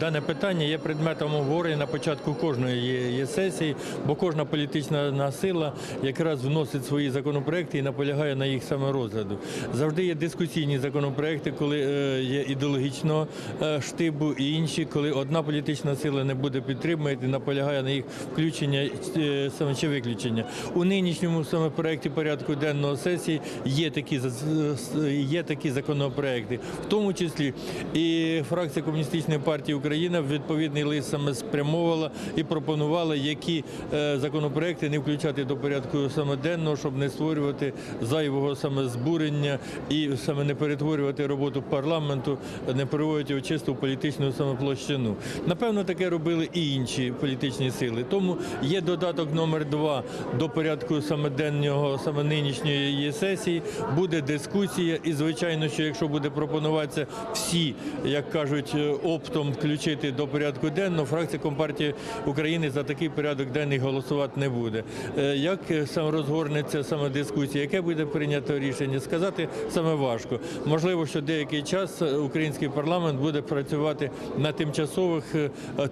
Дане питання є предметом обговорення на початку кожної сесії, бо кожна політична сила якраз вносить свої законопроекти і наполягає на їх саме розгляду. Завжди є дискусійні законопроекти, коли е, є ідеологічного е, штибу, і інші, коли одна політична сила не буде підтримувати, наполягає на їх включення е, чи виключення. У нинішньому саме проекті порядку денного сесії є такі законопроекти, в тому числі і фракція комуністичної партії Україна в відповідний лист саме спрямовувала і пропонувала, які е, законопроекти не включати до порядку саме денного, щоб не створювати зайвого саме збурення і саме не перетворювати роботу парламенту, не переводити в чисту політичну саме площину. Напевно, таке робили і інші політичні сили. Тому є додаток номер два до порядку саме денного, саме нинішньої сесії. Буде дискусія, і звичайно, що якщо буде пропонуватися всі, як кажуть, е, оптом включити до порядку денного, фракція Компартії України за такий порядок денний голосувати не буде. Е, Як е, саме розгорнеться саме дискусія, яке буде прийнято рішення, сказати саме важко. Можливо, що деякий час е, український парламент буде працювати на тимчасових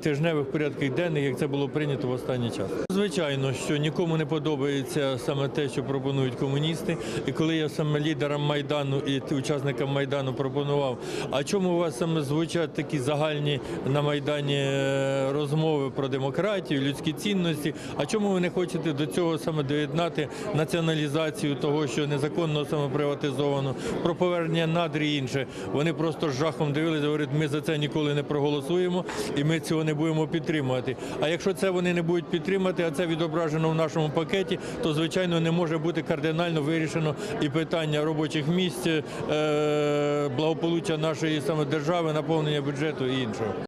тижневих порядках денних, як це було прийнято в останній час. Звичайно, що нікому не подобається саме те, що пропонують комуністи. І коли я саме лідерам майдану і учасникам майдану пропонував, а чому у вас саме звучать такі загальні на майдані е, розмови про демократію, людські цінності? А чому ви не хочете до цього саме доєднати націоналізацію того, що незаконно саме приватизовано, про повернення надр і інше? Вони просто з жахом дивилися, говорять, ми за це ніколи не проголосуємо і ми цього не будемо підтримувати. А якщо це вони не будуть підтримати, а це відображено в нашому пакеті, то звичайно не може бути кардинально вирішено і питання робочих місць, е, благополуччя нашої саме держави, наповнення бюджету і іншого.